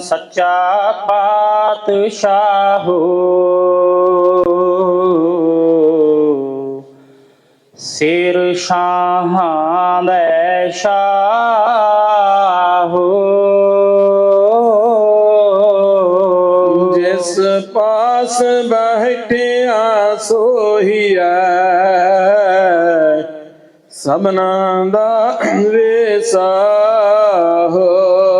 ਸੱਚਾ ਪਾਤਸ਼ਾਹ। ਸਿਰ ਸ਼ਾਹਾਂ ਦੇ ਸ਼ਾਹ। ਜਿਸ ਪਾਸ ਬੈਠਿਆ ਸੋਹੀਐ ਸਭਨਾ ਦਾ ਵੇਸਾ ਹੋ।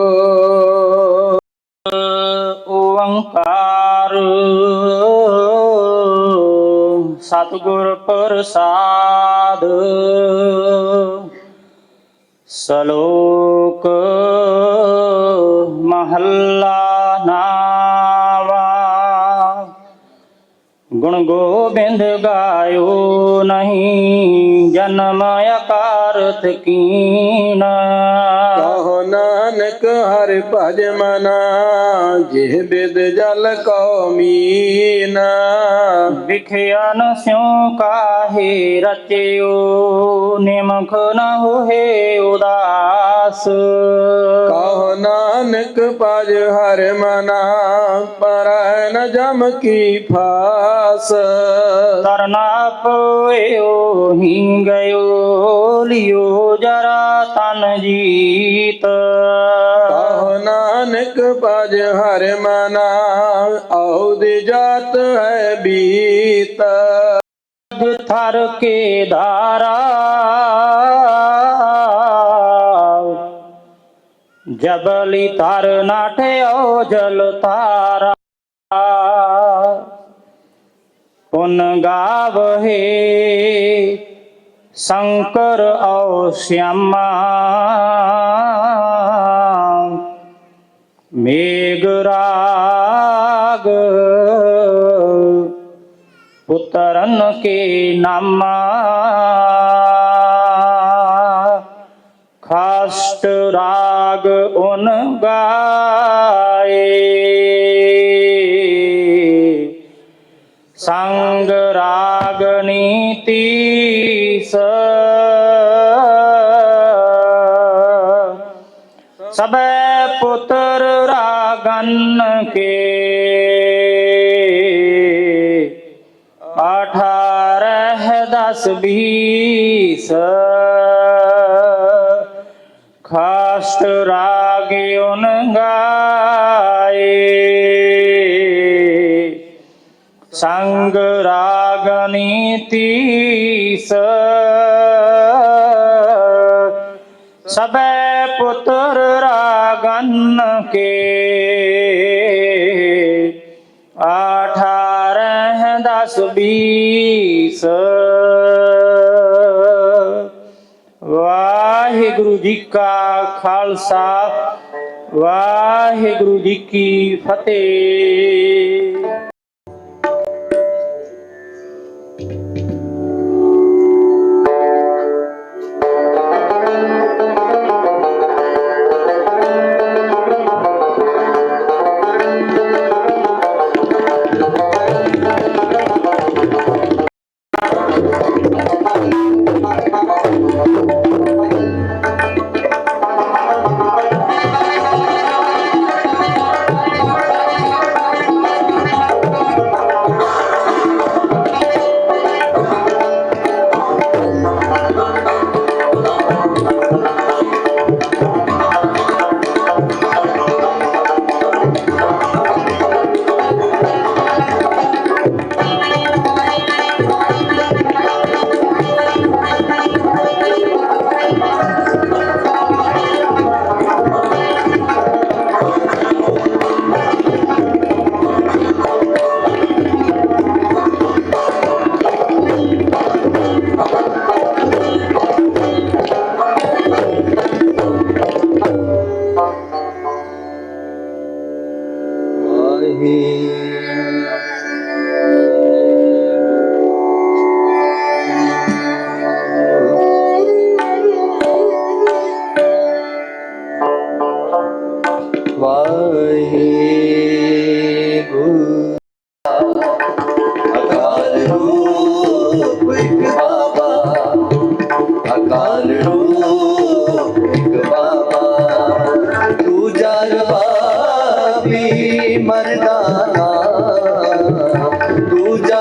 ਸਤਿਗੁਰ ਪ੍ਰਸਾਦ ਸ਼ਲੋਕ ਮਹੱਲਾ ਗੁਣ ਗੋਬਿੰਦ ਗਾਇਓ ਨਹੀਂ ਜਨਮ ਅਕਾਰਤ ਕੀਨਾ। ਕਹੋ ਨਾਨਕ ਹਰਿ ਭਜ ਮਨਾ ਜਿਹ ਬਿਦ ਜਲ ਕੋ ਮੀਨਾ। ਵਿਖਿਆ ਨ ਸਿਉ ਕਾਹੇ ਰਚਿਓ ਨਿਮਖ ਨ ਹੋਏ ਉਦਾਸ। ਕਹੋ ਨਾਨਕ ਭਜ ਹਰਿ ਮਨਾ ਪਰੈ ਨ ਜਮ ਕੀ ਫਾਸ ਤਰਨਾ ਪਇਓ ਹੀ ਗਇਓ ਲਿਓ ਜਰਾ ਤਨ ਜੀਤ। ਕਹੋ ਨਾਨਕ ਭਜ ਹਰਿ ਮਨਾ ਔਦਿ ਜਾਤ ਹੈ ਬੀਤ। ਥਰ ਕੇ ਧਾਰਾ ਜਬਲੀ ਤਰ ਨਾਠਿਓ ਜਲ ਤਾਰਾ ਪੁਨ ਗਾਵਹੇ ਸ਼ੰਕਰ ਔ ਸ਼ਿਆਮਾ। ਮੇਘ ਰਾਗ ਪੁੱਤਰਨ ਕੇ ਨਾਮਾ। ਖਾਸਟ ਰਾਗ ਉਨ ਗਾਏ ਰਾਗਨ ਕੇ। ਅਠਾਰਹ ਦਸ ਬੀਸ। ਖਾਸਟ ਰਾਗ ਉਨ ਗਾਏ। ਸੰਗ ਰਾਗਨੀ ਤੀਸ ਸਬੈ ਪੁੱਤਰ ਗਨ ਕੇ ਅਠਾਰਹ ਦਸ ਬੀਸ ਵਾਹਿਗੁਰੂ ਜੀ ਕਾ ਖਾਲਸਾ ਵਾਹਿਗੁਰੂ ਜੀ ਕੀ ਫਤਿਹ 独家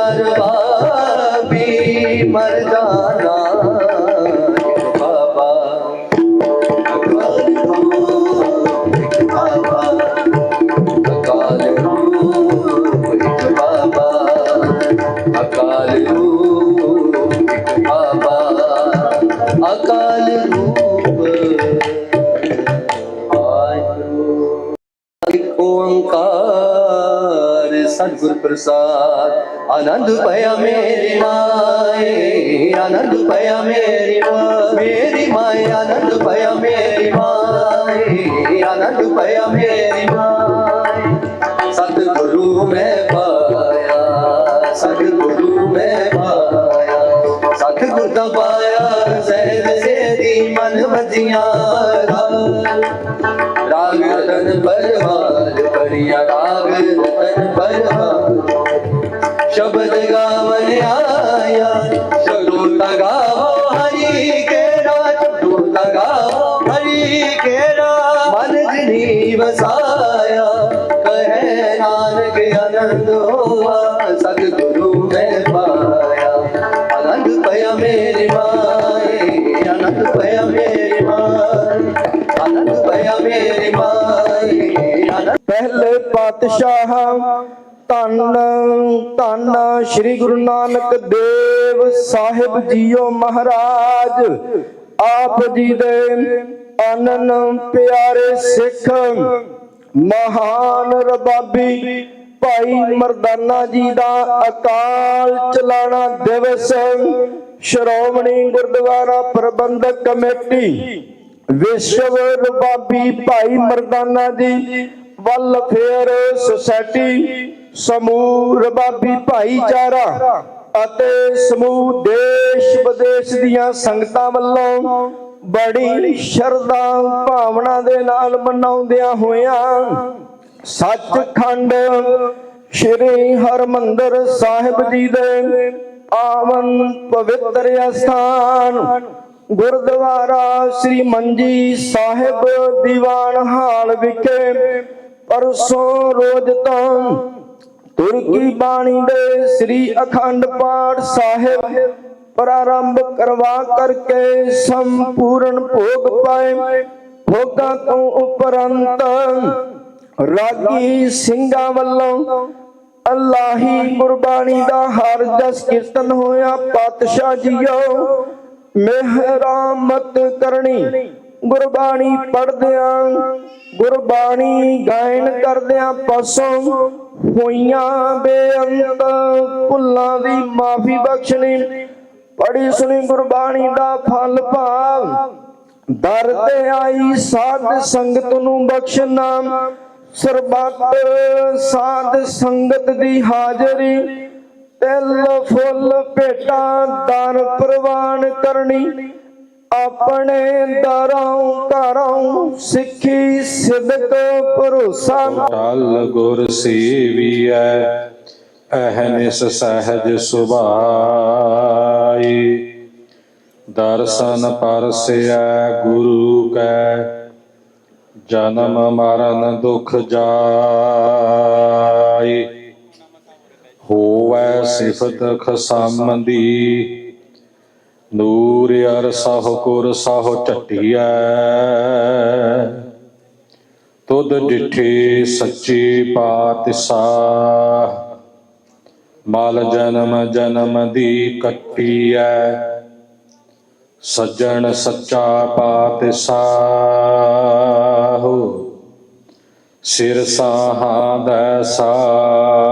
ਸਤਿਗੁਰ ਪ੍ਰਸਾਦ। ਆਨੰਦ ਭਇਆ ਮੇਰੀ ਮਾਏ, ਆਨੰਦ ਭਇਆ ਮੇਰੀ ਮਾਏ ਮੇਰੀ ਮਾਏ, ਆਨੰਦ ਭਇਆ ਮੇਰੀ ਮਾਏ, ਆਨੰਦ ਭਇਆ ਮੇਰੀ ਮਾਏ। ਸਤਿਗੁਰੂ ਮੈਂ ਪਾਇਆ, ਸਤਿਗੁਰੂ ਮੈਂ ਪਾਇਆ। ਸਤਿਗੁਰ ਦਾ ਪਾਇਆ, ਸਹਿਜ ਸੇਰੀ ਮਨ ਵਜੀਆਂ। बल भाव बल भ शबद गा वर आया हरी हरी वसाया नंदो ਮੇਰੀ ਮਾਏ ਪਹਿਲੇ ਪਾਤਸ਼ਾਹ ਧੰਨ ਧੰਨ ਸ੍ਰੀ ਗੁਰੂ ਨਾਨਕ ਦੇਵ ਸਾਹਿਬ ਜੀਓ ਮਹਾਰਾਜ, ਆਪ ਜੀ ਦੇ ਅਨਨ ਪਿਆਰੇ ਸਿੱਖ, ਮਹਾਨ ਰਬਾਬੀ ਭਾਈ ਮਰਦਾਨਾ ਜੀ ਦਾ ਅਕਾਲ ਚਲਾਣਾ ਦਿਵਸ, ਸ਼੍ਰੋਮਣੀ ਗੁਰਦੁਆਰਾ ਪ੍ਰਬੰਧਕ ਕਮੇਟੀ ਵਿਸ਼ਵ ਰਬਾਬੀ ਭਾਈ ਮਰਦਾਨਾ ਜੀ ਵੈਲਫੇਅਰ ਸੁਸਾਇਟੀ, ਸਮੂਹ ਰਬਾਬੀ ਭਾਈਚਾਰਾ ਅਤੇ ਸਮੂਹ ਦੇਸ਼ ਵਿਦੇਸ਼ ਦੀਆਂ ਸੰਗਤਾਂ ਵੱਲੋਂ ਬੜੀ ਸ਼ਰਧਾ ਭਾਵਨਾ ਦੇ ਨਾਲ ਮਨਾਉਂਦਿਆਂ ਹੋਇਆਂ ਸੱਚਖੰਡ ਸ੍ਰੀ ਹਰਮੰਦਰ ਸਾਹਿਬ ਜੀ ਦੇ ਆਵਨ ਪਵਿੱਤਰ ਅਸਥਾਨ ਗੁਰਦੁਆਰਾ ਸ੍ਰੀ ਮੰਜੀ ਸਾਹਿਬ ਦੀਵਾਨ ਹਾਲ ਵਿਖੇ ਪਰਸੋਂ ਰੋਜ਼ ਤੋਂ ਤੁਰਕੀ ਬਾਣੀ ਦੇ ਸ੍ਰੀ ਅਖੰਡ ਪਾਠ ਸਾਹਿਬ ਪ੍ਰਾਰੰਭ ਕਰਵਾ ਕਰਕੇ ਸੰਪੂਰਨ ਭੋਗ ਪਾਏ। ਭੋਗਾਂ ਤੋਂ ਉਪਰੰਤ ਰਾਗੀ ਸਿੰਘਾਂ ਵੱਲੋਂ ਅੱਲਾਹੀ ਗੁਰਬਾਣੀ ਦਾ ਹਰ ਜਸ ਕੀਰਤਨ ਹੋਇਆ। ਪਾਤਸ਼ਾਹ ਜੀਓ ਮਿਹਰਾਮਤ ਕਰਨੀ। ਗੁਰਬਾਣੀ ਪੜਦਿਆਂ ਗੁਰਬਾਣੀ ਗਾਇਨ ਕਰਦਿਆਂ ਪਸੋਂ ਹੋਈਆਂ ਬੇਅੰਤ ਭੁੱਲਾਂ ਦੀ ਮਾਫੀ ਬਖਸ਼ਣੀ ਪੜੀ ਸੁਣੀ ਗੁਰਬਾਣੀ ਦਾ ਫਲ ਭਾਵ। ਦਰ ਤੇ ਆਈ ਸਾਧ ਸੰਗਤ ਨੂੰ ਬਖਸ਼ਣਾ। ਸਰਬੱਤ ਸਾਧ ਸੰਗਤ ਦੀ ਹਾਜ਼ਰੀ। ਤਿਲ, ਫੁੱਲ, ਭੇਟਾਂ, ਦਾਨ ਪ੍ਰਵਾਨ ਕਰਨੀ। ਆਪਣੇ ਦਰਾਂ, ਘਰੋਂ, ਸਿੱਖੀ ਸਿਦਕ ਭਰੋਸਾ। ਟਲ ਗੁਰ ਸੇਵੀਐ ਅਹਨਿਸ ਸਹਜ ਸੁਭਾਈ। ਦਰਸ਼ਨ ਪਰਸਿਐ ਗੁਰੂ ਕੈ, ਜਨਮ ਮਰਨ ਦੁਖ ਜਾਈ। ਹੋਵੈ ਸਿਫਤ ਖਸਮ ਦੀ ਨੂਰ ਅਰ ਸਹ ਕੁਰ ਸਹ ਟਟਿਐ ਤੁਧ ਡਿਠੇ ਸੱਚੇ ਪਾਤਸ਼ਾਹ। ਮਲ ਜਨਮ ਜਨਮ ਦੀ ਕੱਟੀਐ। ਸੱਜਣ ਸੱਚਾ ਪਾਤਸ਼ਾਹ। ਸਿਰ ਸਾਹਾਂ ਦਾ ਸਾਹ।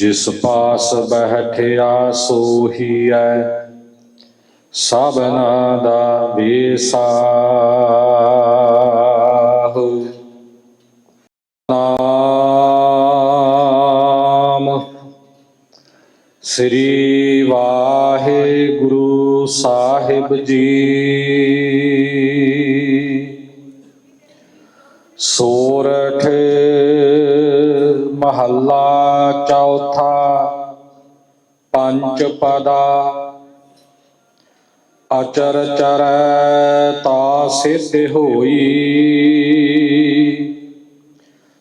ਜਿਸ ਪਾਸ ਬੈਠਿਆ ਸੋਹੀਐ ਸਭਨਾ ਦਾ ਵਿਸਾਹੁ ਨਾਮ ਸ੍ਰੀ ਵਾਹਿਗੁਰੂ ਸਾਹਿਬ ਜੀ। ਸੋਰਠ ਮਹੱਲਾ ਚੌਥਾ, ਪੰਜ ਪਦਾ। ਅਚਰ ਚਰੈ ਤਾ ਸਿੱਧ ਹੋਈ।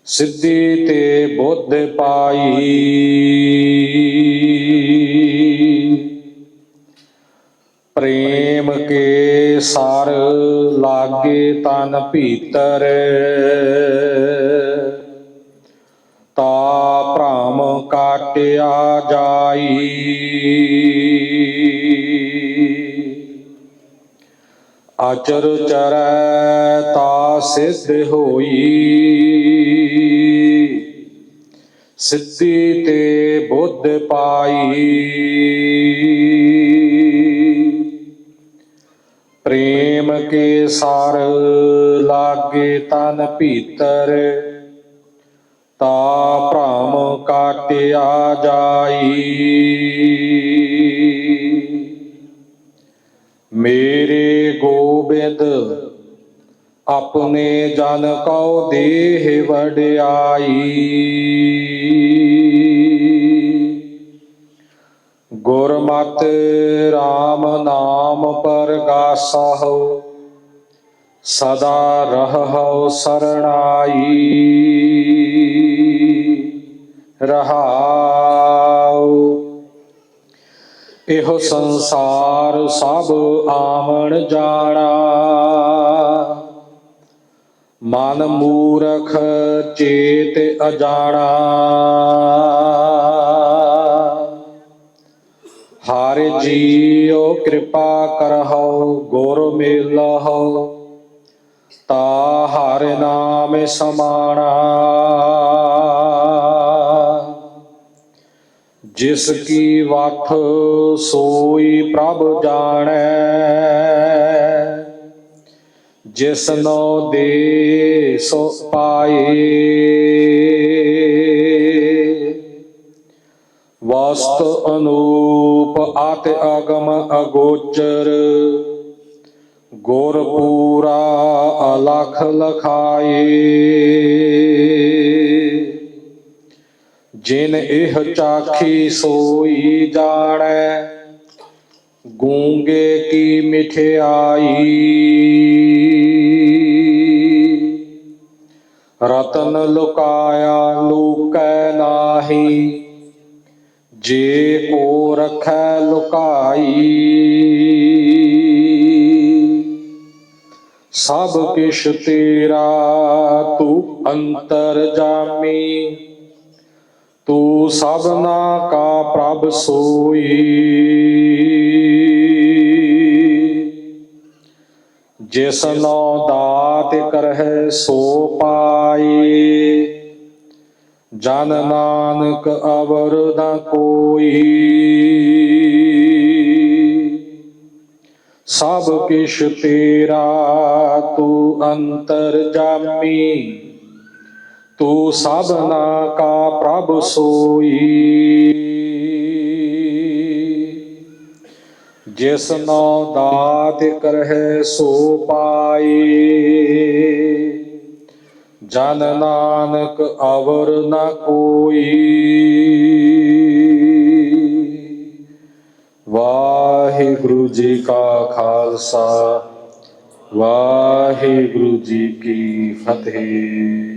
ਸਿੱਧੀ ਤੇ ਬੁੱਧ ਪਾਈ। ਪ੍ਰੇਮ ਕੇ ਸਰ ਲਾਗੇ ਤਨ ਭੀਤਰ ਤਾ ਭ੍ਰਮ ਕਾਟਿਆ ਜਾਈ। ਆਚਰ ਚਰੈ ਤਾ ਸਿੱਧ ਹੋਈ। ਸਿੱਧੀ ਤੇ ਬੁੱਧ ਪਾਈ। ਪ੍ਰੇਮ ਕੇ ਸਰ ਲਾਗੇ ਤਨ ਭੀਤਰ। ਤਾ ਕਾਟਿਆ ਜਾਈ। ਮੇਰੇ ਗੋਬਿੰਦ, ਆਪਣੇ ਜਨ ਕਉ ਦੇਹ ਵਡਿਆਈ। ਗੁਰਮਤਿ RAM ਨਾਮ ਪਰਗਾਸਹੁ, ਸਦਾ ਰਹਹੁ ਸਰਣਾਈ। ਰਹਾਉ। ਇਹੋ ਸੰਸਾਰ ਸਭ ਆਵਣ ਜਾਣਾ। ਮਨ ਮੂਰਖ ਚੇਤ ਅਜਾਣਾ। ਹਰ ਜੀਉ ਕਿਰਪਾ ਕਰਹੁ, ਗੁਰ ਮਿਲਹੁ। ਤਾ ਹਰ ਨਾਮ ਸਮਾਣਾ। ਜਿਸ ਕੀ ਵਥ ਸੋਈ ਪ੍ਰਭ ਜਾਣੈ। ਜਿਸ ਨੋ ਦੇ ਸੋ ਪਾਏ। ਵਸਤ ਅਨੂਪ ਆਤ ਅਗਮ ਅਗੋਚਰ। ਗੁਰ ਪੂਰਾ ਅਲਖ ਲਖਾਏ। ਜਿਨ ਇਹ ਚਾਖੀ ਸੋਈ ਜਾਣੈ, ਗੂੰਗੇ ਕੀ ਮਿਠਿਆਈ। ਰਤਨ ਲੁਕਾਇਆ ਲੂਕੈ ਨਾਹੀ, ਜੇ ਕੋ ਰਖੈ ਲੁਕਾਈ। ਸਭ ਕਿਛ ਤੇਰਾ, ਤੂੰ ਅੰਤਰ ਜਾਮੀ। ਤੂੰ ਸਭਨਾ ਕਾ ਪ੍ਰਭ ਸੋਈ। ਜਿਸ ਨੋ ਦਾਤ ਕਰਹਿ ਸੋ ਪਾਈ। ਜਨ ਨਾਨਕ ਅਵਰ ਨ ਕੋਈ। ਸਭ ਕਿਛ ਤੇਰਾ ਤੂੰ ਅੰਤਰ ਜਾਮੀ। ਤੂੰ ਸਭਨਾ ਕਾ ਪ੍ਰਭ ਸੋਈ। ਜਿਸ ਨੋ ਦਾਤ ਕਰਹਿ ਸੋ ਪਾਈ। ਜਨ ਨਾਨਕ ਅਵਰ ਨ ਕੋਈ। ਵਾਹਿਗੁਰੂ ਜੀ ਕਾ ਖਾਲਸਾ। ਵਾਹਿਗੁਰੂ ਜੀ ਕੀ ਫਤਿਹ।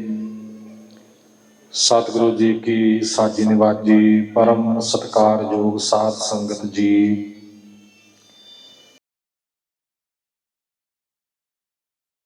ਸਤਿਗੁਰੂ ਜੀ ਕੀ ਸਾਜੀ ਨਿਵਾਜੀ ਪਰਮ ਸਤਿਕਾਰਯੋਗ ਸਾਧ ਸੰਗਤ ਜੀ।